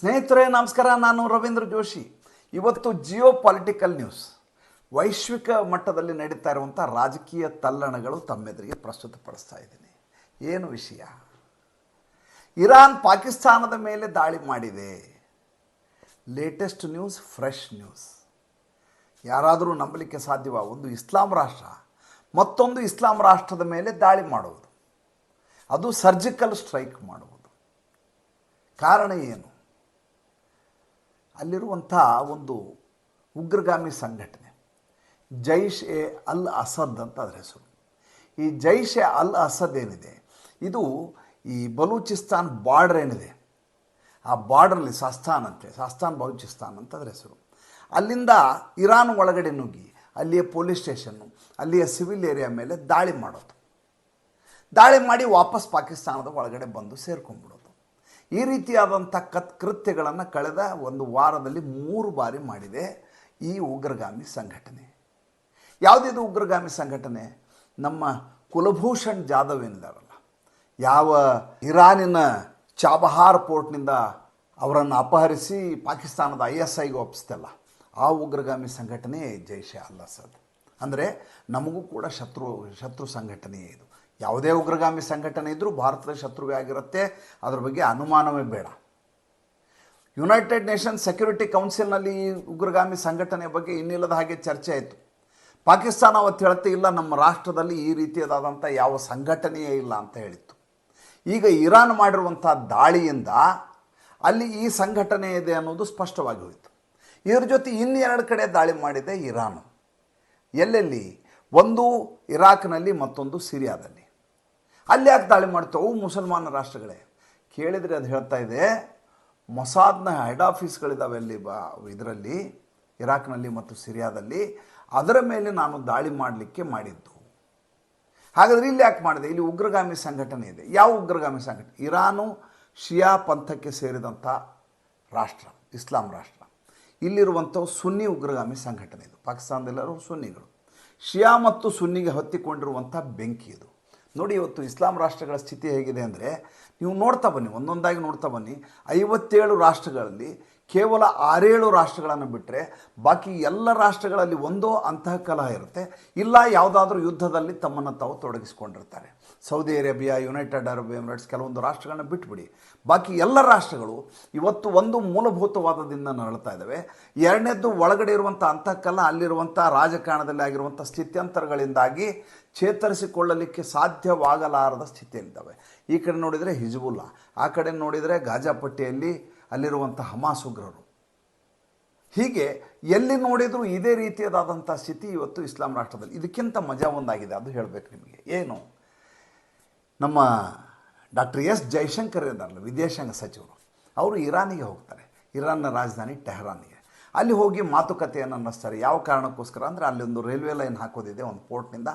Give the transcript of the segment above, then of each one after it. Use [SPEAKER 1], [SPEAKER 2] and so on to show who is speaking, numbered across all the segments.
[SPEAKER 1] ಸ್ನೇಹಿತರೆ, ನಮಸ್ಕಾರ. ನಾನು ರವೀಂದ್ರ ಜೋಶಿ. ಇವತ್ತು ಜಿಯೋ ಪಾಲಿಟಿಕಲ್ ನ್ಯೂಸ್. ವೈಶ್ವಿಕ ಮಟ್ಟದಲ್ಲಿ ನಡೀತಾ ಇರುವಂಥ ರಾಜಕೀಯ ತಲ್ಲಣಗಳು ತಮ್ಮೆದುರಿಗೆ ಪ್ರಸ್ತುತಪಡಿಸ್ತಾ ಇದ್ದೀನಿ. ಏನು ವಿಷಯ? ಇರಾನ್ ಪಾಕಿಸ್ತಾನದ ಮೇಲೆ ದಾಳಿ ಮಾಡಿದೆ. Latest news, fresh news. ಯಾರಾದರೂ ನಂಬಲಿಕ್ಕೆ ಸಾಧ್ಯವ? ಒಂದು ಇಸ್ಲಾಂ ರಾಷ್ಟ್ರ. ಮತ್ತೊಂದು ಇಸ್ಲಾಂ ರಾಷ್ಟ್ರದ ಮೇಲೆ ದಾಳಿ ಮಾಡುವುದು. ಅದು ಸರ್ಜಿಕಲ್ ಸ್ಟ್ರೈಕ್ ಮಾಡುವುದು. ಕಾರಣ ಏನು? ಅಲ್ಲಿರುವಂಥ ಒಂದು ಉಗ್ರಗಾಮಿ ಸಂಘಟನೆ, ಜೈಷ್ ಎ ಅಲ್ ಅಸದ್ ಅಂತ ಅದರ ಹೆಸರು. ಈ ಜೈಷ್ ಎ ಅಲ್ ಅಸದ್ ಏನಿದೆ? ಇದು ಈ ಬಲೂಚಿಸ್ತಾನ್ ಬಾರ್ಡರ್ ಏನಿದೆ? ಆ ಬಾರ್ಡ್ರಲ್ಲಿ ಸಾಸ್ತಾನ್ ಅಂತೆ, ಸಾಸ್ತಾನ್ ಬಲೂಚಿಸ್ತಾನ್ ಅಂತ ಅದರ ಹೆಸರು. ಅಲ್ಲಿಂದ ಇರಾನ್ ಒಳಗಡೆ ನುಗ್ಗಿ, ಅಲ್ಲಿಯ ಪೊಲೀಸ್ ಸ್ಟೇಷನ್ನು, ಅಲ್ಲಿಯ ಸಿವಿಲ್ ಏರಿಯಾ ಮೇಲೆ ದಾಳಿ ಮಾಡೋದು. ದಾಳಿ ಮಾಡಿ ವಾಪಸ್ ಪಾಕಿಸ್ತಾನದ ಒಳಗಡೆ ಬಂದು ಸೇರ್ಕೊಂಡ್ಬಿಡೋದು. ಈ ರೀತಿಯಾದಂಥ ಕತ್ ಕೃತ್ಯಗಳನ್ನು ಕಳೆದ ಒಂದು ವಾರದಲ್ಲಿ ಮೂರು ಬಾರಿ ಮಾಡಿದೆ ಈ ಉಗ್ರಗಾಮಿ ಸಂಘಟನೆ. ಯಾವುದಿದು ಉಗ್ರಗಾಮಿ ಸಂಘಟನೆ? ನಮ್ಮ ಕುಲಭೂಷಣ್ ಜಾಧವ್ ಏನಿದಾರಲ್ಲ, ಯಾವ ಇರಾನಿನ ಚಾಬಹಾರ್ ಪೋರ್ಟ್ನಿಂದ ಅವರನ್ನು ಅಪಹರಿಸಿ ಪಾಕಿಸ್ತಾನದ ಐ ಎಸ್ ಐಗೆ ಒಪ್ಪಿಸ್ತಲ್ಲ ಆ ಉಗ್ರಗಾಮಿ ಸಂಘಟನೆ ಜೈಷೆ ಅಲ್ ಅಸದ್ ಅಂದರೆ ನಮಗೂ ಕೂಡ ಶತ್ರು ಶತ್ರು ಸಂಘಟನೆಯೇ ಇದು. ಯಾವುದೇ ಉಗ್ರಗಾಮಿ ಸಂಘಟನೆ ಇದ್ದರೂ ಭಾರತದ ಶತ್ರುವೇ ಆಗಿರುತ್ತೆ. ಅದ್ರ ಬಗ್ಗೆ ಅನುಮಾನವೇ ಬೇಡ. ಯುನೈಟೆಡ್ ನೇಷನ್ ಸೆಕ್ಯೂರಿಟಿ ಕೌನ್ಸಿಲ್ನಲ್ಲಿ ಈ ಉಗ್ರಗಾಮಿ ಸಂಘಟನೆ ಬಗ್ಗೆ ಇನ್ನಿಲ್ಲದ ಹಾಗೆ ಚರ್ಚೆ ಆಯಿತು. ಪಾಕಿಸ್ತಾನ ಅವತ್ತು ಹೇಳುತ್ತೆ, ಇಲ್ಲ, ನಮ್ಮ ರಾಷ್ಟ್ರದಲ್ಲಿ ಈ ರೀತಿಯಾದಂಥ ಯಾವ ಸಂಘಟನೆಯೇ ಇಲ್ಲ ಅಂತ ಹೇಳಿತ್ತು. ಈಗ ಇರಾನ್ ಮಾಡಿರುವಂಥ ದಾಳಿಯಿಂದ ಅಲ್ಲಿ ಈ ಸಂಘಟನೆ ಇದೆ ಅನ್ನೋದು ಸ್ಪಷ್ಟವಾಗಿ ಹೋಯಿತು. ಇದ್ರ ಜೊತೆ ಇನ್ನೆರಡು ಕಡೆ ದಾಳಿ ಮಾಡಿದೆ ಇರಾನು. ಎಲ್ಲೆಲ್ಲಿ? ಒಂದು ಇರಾಕ್ನಲ್ಲಿ, ಮತ್ತೊಂದು ಸಿರಿಯಾದಲ್ಲಿ. ಅಲ್ಲಿ ಯಾಕೆ ದಾಳಿ ಮಾಡ್ತವೆ? ಅವು ಮುಸಲ್ಮಾನ ರಾಷ್ಟ್ರಗಳೇ. ಕೇಳಿದರೆ ಅದು ಹೇಳ್ತಾ ಇದೆ, ಮೊಸಾದ್ನ ಹೆಡ್ ಆಫೀಸ್ಗಳಿದ್ದಾವೆ ಅಲ್ಲಿ ಬಾ, ಇದರಲ್ಲಿ, ಇರಾಕ್ನಲ್ಲಿ ಮತ್ತು ಸಿರಿಯಾದಲ್ಲಿ. ಅದರ ಮೇಲೆ ನಾನು ದಾಳಿ ಮಾಡಲಿಕ್ಕೆ ಮಾಡಿದ್ದು. ಹಾಗಾದರೆ ಇಲ್ಲಿ ಯಾಕೆ ಮಾಡಿದೆ? ಇಲ್ಲಿ ಉಗ್ರಗಾಮಿ ಸಂಘಟನೆ ಇದೆ. ಯಾವ ಉಗ್ರಗಾಮಿ ಸಂಘಟನೆ? ಇರಾನು ಶಿಯಾ ಪಂಥಕ್ಕೆ ಸೇರಿದಂಥ ರಾಷ್ಟ್ರ, ಇಸ್ಲಾಂ ರಾಷ್ಟ್ರ. ಇಲ್ಲಿರುವಂಥವು ಸುನ್ನಿ ಉಗ್ರಗಾಮಿ ಸಂಘಟನೆ ಇದು. ಪಾಕಿಸ್ತಾನದಲ್ಲಿರೋ ಸುನ್ನಿಗಳು. ಶಿಯಾ ಮತ್ತು ಸುನ್ನಿಗೆ ಹೊತ್ತಿಕೊಂಡಿರುವಂಥ ಬೆಂಕಿ ಇದು. ನೋಡಿ ಇವತ್ತು ಇಸ್ಲಾಂ ರಾಷ್ಟ್ರಗಳ ಸ್ಥಿತಿ ಹೇಗಿದೆ ಅಂದರೆ ನೀವು ನೋಡ್ತಾ ಬನ್ನಿ, ಒಂದೊಂದಾಗಿ ನೋಡ್ತಾ ಬನ್ನಿ. ಐವತ್ತೇಳು ರಾಷ್ಟ್ರಗಳಲ್ಲಿ ಕೇವಲ ಆರೇಳು ರಾಷ್ಟ್ರಗಳನ್ನು ಬಿಟ್ಟರೆ ಬಾಕಿ ಎಲ್ಲ ರಾಷ್ಟ್ರಗಳಲ್ಲಿ ಒಂದೋ ಅಂತಃ ಕಲಹ ಇರುತ್ತೆ. ಇಲ್ಲ, ಯಾವುದಾದ್ರೂ ಯುದ್ಧದಲ್ಲಿ ತಮ್ಮನ್ನು ತಾವು ತೊಡಗಿಸಿಕೊಂಡಿರ್ತಾರೆ. Saudi Arabia, United Arab Emirates ಕೆಲವೊಂದು ರಾಷ್ಟ್ರಗಳನ್ನ ಬಿಟ್ಬಿಡಿ. ಬಾಕಿ ಎಲ್ಲ ರಾಷ್ಟ್ರಗಳು ಇವತ್ತು ಒಂದು ಮೂಲಭೂತವಾದದಿಂದ ನರಳ್ತಾ ಇದ್ದಾವೆ ಎರಡನೇದ್ದು ಒಳಗಡೆ ಇರುವಂಥ ಅಂತಕಲ್ಲ ಅಲ್ಲಿರುವಂಥ ರಾಜಕಾರಣದಲ್ಲಿ ಆಗಿರುವಂಥ ಸ್ಥಿತ್ಯಂತರಗಳಿಂದಾಗಿ ಚೇತರಿಸಿಕೊಳ್ಳಲಿಕ್ಕೆ ಸಾಧ್ಯವಾಗಲಾರದ ಸ್ಥಿತಿಯಲ್ಲಿದ್ದಾವೆ. ಈ ಕಡೆ ನೋಡಿದರೆ ಹಿಜ್ಬುಲ್ಲಾ, ಆ ಕಡೆ ನೋಡಿದರೆ ಗಾಜಾಪಟ್ಟಿಯಲ್ಲಿ ಅಲ್ಲಿರುವಂಥ ಹಮಾಸ್ ಉಗ್ರರು. ಹೀಗೆ ಎಲ್ಲಿ ನೋಡಿದರೂ ಇದೇ ರೀತಿಯಾದಂಥ ಸ್ಥಿತಿ ಇವತ್ತು ಇಸ್ಲಾಂ ರಾಷ್ಟ್ರದಲ್ಲಿ. ಇದಕ್ಕಿಂತ ಮಜಾ ಒಂದಾಗಿದೆ ಅದು ಹೇಳಬೇಕು ನಿಮಗೆ. ಏನು? ನಮ್ಮ ಡಾಕ್ಟರ್ ಎಸ್ ಜೈಶಂಕರ್ ಇದ್ದಾರಲ್ಲ, ವಿದೇಶಾಂಗ ಸಚಿವರು, ಅವರು ಇರಾನಿಗೆ ಹೋಗ್ತಾರೆ. ಇರಾನ್ನ ರಾಜಧಾನಿ ಟೆಹರಾನಿಗೆ. ಅಲ್ಲಿ ಹೋಗಿ ಮಾತುಕತೆಯನ್ನು ಅನ್ನಿಸ್ತಾರೆ ಯಾವ ಕಾರಣಕ್ಕೋಸ್ಕರ? ಅಂದರೆ ಅಲ್ಲಿ ಒಂದು ರೈಲ್ವೆ ಲೈನ್ ಹಾಕೋದಿದೆ, ಒಂದು ಪೋರ್ಟ್ನಿಂದ.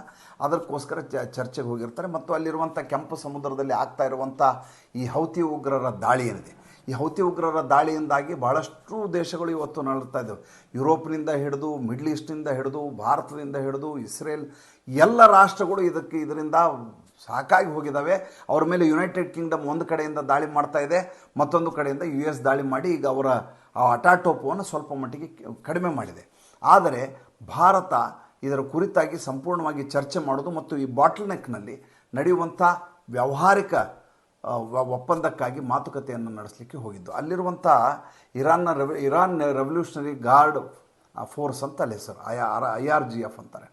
[SPEAKER 1] ಅದಕ್ಕೋಸ್ಕರ ಚ, ಚರ್ಚೆಗೆ ಹೋಗಿರ್ತಾರೆ. ಮತ್ತು ಅಲ್ಲಿರುವಂಥ ಕೆಂಪು ಸಮುದ್ರದಲ್ಲಿ ಆಗ್ತಾ ಇರುವಂಥ ಈ ಹೌತಿ ಉಗ್ರರ ದಾಳಿ ಏನಿದೆ? ಈ ಹೌತಿ ಉಗ್ರರ ದಾಳಿಯಿಂದಾಗಿ ಬಹಳಷ್ಟು ದೇಶಗಳು ಇವತ್ತು ನರಳ್ತಾ ಇದ್ದವು. ಯುರೋಪ್ನಿಂದ ಹಿಡಿದು, ಮಿಡ್ಲ್ ಈಸ್ಟ್ನಿಂದ ಹಿಡಿದು, ಭಾರತದಿಂದ ಹಿಡಿದು, ಇಸ್ರೇಲ್, ಎಲ್ಲ ರಾಷ್ಟ್ರಗಳು ಇದಕ್ಕೆ, ಇದರಿಂದ ಸಾಕಾಗಿ ಹೋಗಿದ್ದಾವೆ ಅವ್ರ ಮೇಲೆ ಯುನೈಟೆಡ್ ಕಿಂಗ್ಡಮ್ ಒಂದು ಕಡೆಯಿಂದ ದಾಳಿ ಮಾಡ್ತಾ ಇದೆ, ಮತ್ತೊಂದು ಕಡೆಯಿಂದ ಯು ಎಸ್ ದಾಳಿ ಮಾಡಿ ಈಗ ಅವರ, ಆ ಅಟಾಟೋಪವನ್ನು ಸ್ವಲ್ಪ ಮಟ್ಟಿಗೆ ಕಡಿಮೆ ಮಾಡಿದೆ. ಆದರೆ ಭಾರತ ಇದರ ಕುರಿತಾಗಿ ಸಂಪೂರ್ಣವಾಗಿ ಚರ್ಚೆ ಮಾಡೋದು ಮತ್ತು ಈ ಬಾಟಲ್ ನೆಕ್ನಲ್ಲಿ ನಡೆಯುವಂಥ ವ್ಯಾವಹಾರಿಕ ಒಪ್ಪಂದಕ್ಕಾಗಿ ಮಾತುಕತೆಯನ್ನು ನಡೆಸಲಿಕ್ಕೆ ಹೋಗಿದ್ದು. ಅಲ್ಲಿರುವಂಥ ಇರಾನ್ನ rev Iran revolutionary guard force ಅಂತ ಅಲ್ಲಿ ಹೆಸರು I R I R G F ಅಂತಾರೆ.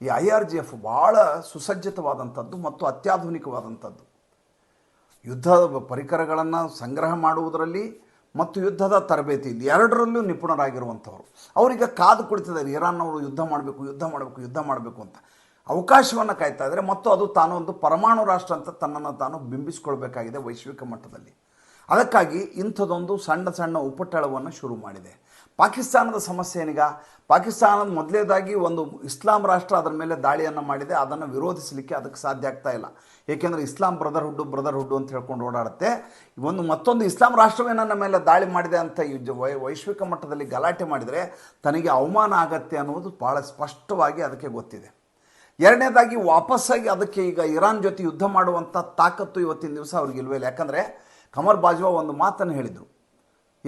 [SPEAKER 1] ಈ ಐ ಆರ್ ಜಿ ಎಫ್ ಭಾಳ ಸುಸಜ್ಜಿತವಾದಂಥದ್ದು ಮತ್ತು ಅತ್ಯಾಧುನಿಕವಾದಂಥದ್ದು. ಯುದ್ಧದ ಪರಿಕರಗಳನ್ನು ಸಂಗ್ರಹ ಮಾಡುವುದರಲ್ಲಿ ಮತ್ತು ಯುದ್ಧದ ತರಬೇತಿ ಎರಡರಲ್ಲೂ ನಿಪುಣರಾಗಿರುವಂಥವ್ರು. ಅವರೀಗ ಕಾದು ಕುಳಿತಿದ್ದಾರೆ, ಇರಾನ್ನವರು ಯುದ್ಧ ಮಾಡಬೇಕು ಯುದ್ಧ ಮಾಡಬೇಕು ಯುದ್ಧ ಮಾಡಬೇಕು ಅಂತ. ಅವಕಾಶವನ್ನು ಕಾಯ್ತಾ ಇದ್ದಾರೆ ಮತ್ತು ಅದು ತಾನು ಒಂದು ಪರಮಾಣು ರಾಷ್ಟ್ರ ಅಂತ ತನ್ನನ್ನು ತಾನು ಬಿಂಬಿಸಿಕೊಳ್ಬೇಕಾಗಿದೆ ವೈಶ್ವಿಕ ಮಟ್ಟದಲ್ಲಿ. ಅದಕ್ಕಾಗಿ ಇಂಥದೊಂದು ಸಣ್ಣ ಸಣ್ಣ ಉಪಟಳವನ್ನು ಶುರು ಮಾಡಿದೆ. ಪಾಕಿಸ್ತಾನದ ಸಮಸ್ಯೆ ಏನೀಗ ಪಾಕಿಸ್ತಾನದ ಮೊದಲೇದಾಗಿ ಒಂದು ಇಸ್ಲಾಂ ರಾಷ್ಟ್ರ ಅದರ ಮೇಲೆ ದಾಳಿಯನ್ನು ಮಾಡಿದೆ, ಅದನ್ನು ವಿರೋಧಿಸಲಿಕ್ಕೆ ಅದಕ್ಕೆ ಸಾಧ್ಯ ಆಗ್ತಾ ಇಲ್ಲ. ಏಕೆಂದರೆ ಇಸ್ಲಾಂ ಬ್ರದರ್ಹುಡ್ಡು ಬ್ರದರ್ಹುಡ್ಡು ಅಂತ ಹೇಳ್ಕೊಂಡು ಓಡಾಡುತ್ತೆ. ಒಂದು ಮತ್ತೊಂದು ಇಸ್ಲಾಂ ರಾಷ್ಟ್ರವೇ ನನ್ನ ಮೇಲೆ ದಾಳಿ ಮಾಡಿದೆ ಅಂತ ವೈಶ್ವಿಕ ಮಟ್ಟದಲ್ಲಿ ಗಲಾಟೆ ಮಾಡಿದರೆ ತನಗೆ ಅವಮಾನ ಆಗತ್ತೆ ಅನ್ನೋದು ಭಾಳ ಸ್ಪಷ್ಟವಾಗಿ ಅದಕ್ಕೆ ಗೊತ್ತಿದೆ. ಎರಡನೇದಾಗಿ ವಾಪಸ್ಸಾಗಿ ಅದಕ್ಕೆ ಈಗ ಇರಾನ್ ಜೊತೆ ಯುದ್ಧ ಮಾಡುವಂಥ ತಾಕತ್ತು ಇವತ್ತಿನ ದಿವಸ ಅವ್ರಿಗೆ ಇಲ್ವೇ ಇಲ್ಲ. ಯಾಕಂದರೆ ಕಮರ್ ಬಾಜ್ವಾ ಒಂದು ಮಾತನ್ನು ಹೇಳಿದರು.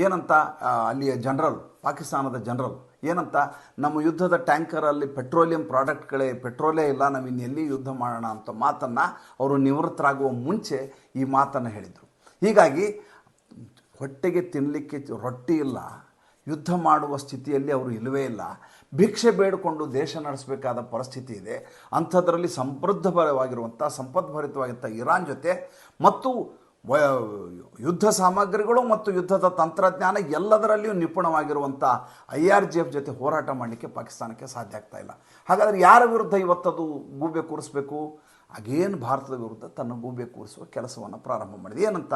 [SPEAKER 1] ಏನಂತ ಅಲ್ಲಿಯ ಜನರಲ್, ಪಾಕಿಸ್ತಾನದ ಜನರಲ್, ಏನಂತ, ನಮ್ಮ ಯುದ್ಧದ ಟ್ಯಾಂಕರಲ್ಲಿ ಪೆಟ್ರೋಲಿಯಂ ಪ್ರಾಡಕ್ಟ್ಗಳೇ, ಪೆಟ್ರೋಲೇ ಇಲ್ಲ ನಾವು ಇನ್ನೆಲ್ಲಿ ಯುದ್ಧ ಮಾಡೋಣ ಅಂತ ಮಾತನ್ನು ಅವರು ನಿವೃತ್ತರಾಗುವ ಮುಂಚೆ ಈ ಮಾತನ್ನು ಹೇಳಿದರು. ಹೀಗಾಗಿ, ಹೊಟ್ಟೆಗೆ ತಿನ್ನಲಿಕ್ಕೆ ರೊಟ್ಟಿ ಇಲ್ಲ, ಯುದ್ಧ ಮಾಡುವ ಸ್ಥಿತಿಯಲ್ಲಿ ಅವರು ಇಲ್ಲವೇ ಇಲ್ಲ, ಭಿಕ್ಷೆ ಬೇಡಿಕೊಂಡು ದೇಶ ನಡೆಸಬೇಕಾದ ಪರಿಸ್ಥಿತಿ ಇದೆ, ಅಂಥದ್ರಲ್ಲಿ ಸಮೃದ್ಧವಾಗಿರುವಂಥ ಸಂಪದ್ಭರಿತವಾಗಿರುವಂಥ ಇರಾನ್ ಜೊತೆ, ಮತ್ತು ಯುದ್ಧ ಸಾಮಗ್ರಿಗಳು ಮತ್ತು ಯುದ್ಧದ ತಂತ್ರಜ್ಞಾನ ಎಲ್ಲದರಲ್ಲಿಯೂ ನಿಪುಣವಾಗಿರುವಂಥ ಐ ಆರ್ ಜಿ ಎಫ್ ಜೊತೆ ಹೋರಾಟ ಮಾಡಲಿಕ್ಕೆ ಪಾಕಿಸ್ತಾನಕ್ಕೆ ಸಾಧ್ಯ ಆಗ್ತಾ ಇಲ್ಲ. ಹಾಗಾದರೆ ಯಾರ ವಿರುದ್ಧ ಇವತ್ತದು ಗೂಬೆ ಕೂರಿಸ್ಬೇಕು? ಅಗೇನ್ ಭಾರತದ ವಿರುದ್ಧ ತನ್ನ ಗೂಬೆ ಕೂರಿಸುವ ಕೆಲಸವನ್ನು ಪ್ರಾರಂಭ ಮಾಡಿದೆ. ಏನಂತ?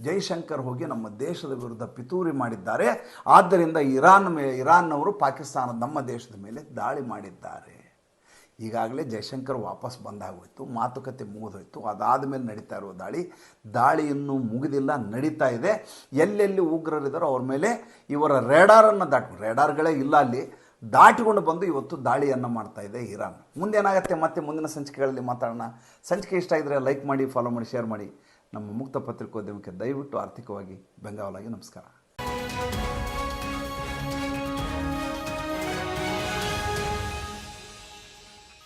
[SPEAKER 1] ಜೈಶಂಕರ್ ಹೋಗಿ ನಮ್ಮ ದೇಶದ ವಿರುದ್ಧ ಪಿತೂರಿ ಮಾಡಿದ್ದಾರೆ. ಆದ್ದರಿಂದ ಇರಾನ್ ಮೇ ಇರಾನ್ನವರು ಪಾಕಿಸ್ತಾನ ನಮ್ಮ ದೇಶದ ಮೇಲೆ ದಾಳಿ ಮಾಡಿದ್ದಾರೆ. ಈಗಾಗಲೇ ಜಯಶಂಕರ್ ವಾಪಸ್ ಬಂದಾಗೋಯ್ತು, ಮಾತುಕತೆ ಮುಗಿದೋಯ್ತು. ಅದಾದ ಮೇಲೆ ನಡೀತಾ ಇರೋ ದಾಳಿ ದಾಳಿ ಇನ್ನೂ ಮುಗಿದಿಲ್ಲ, ನಡೀತಾ ಇದೆ. ಎಲ್ಲೆಲ್ಲಿ ಉಗ್ರರಿದ್ದಾರೋ ಅವ್ರ ಮೇಲೆ ಇವರ ರೇಡಾರನ್ನು ದಾಟ, ರೇಡಾರ್ಗಳೇ ಇಲ್ಲ ಅಲ್ಲಿ, ದಾಟಿಕೊಂಡು ಬಂದು ಇವತ್ತು ದಾಳಿಯನ್ನು ಮಾಡ್ತಾ ಇದೆ ಇರಾನ್. ಮುಂದೇನಾಗತ್ತೆ ಮತ್ತೆ ಮುಂದಿನ ಸಂಚಿಕೆಗಳಲ್ಲಿ ಮಾತಾಡೋಣ. ಸಂಚಿಕೆ ಇಷ್ಟ ಇದ್ದರೆ ಲೈಕ್ ಮಾಡಿ ಫಾಲೋ ಮಾಡಿ ಶೇರ್ ಮಾಡಿ. ನಮ್ಮ ಮುಕ್ತ ಪತ್ರಿಕೋದ್ಯಮಕ್ಕೆ ದಯವಿಟ್ಟು ಆರ್ಥಿಕವಾಗಿ ಬೆಂಗಾವಲಾಗಿ ನಮಸ್ಕಾರ.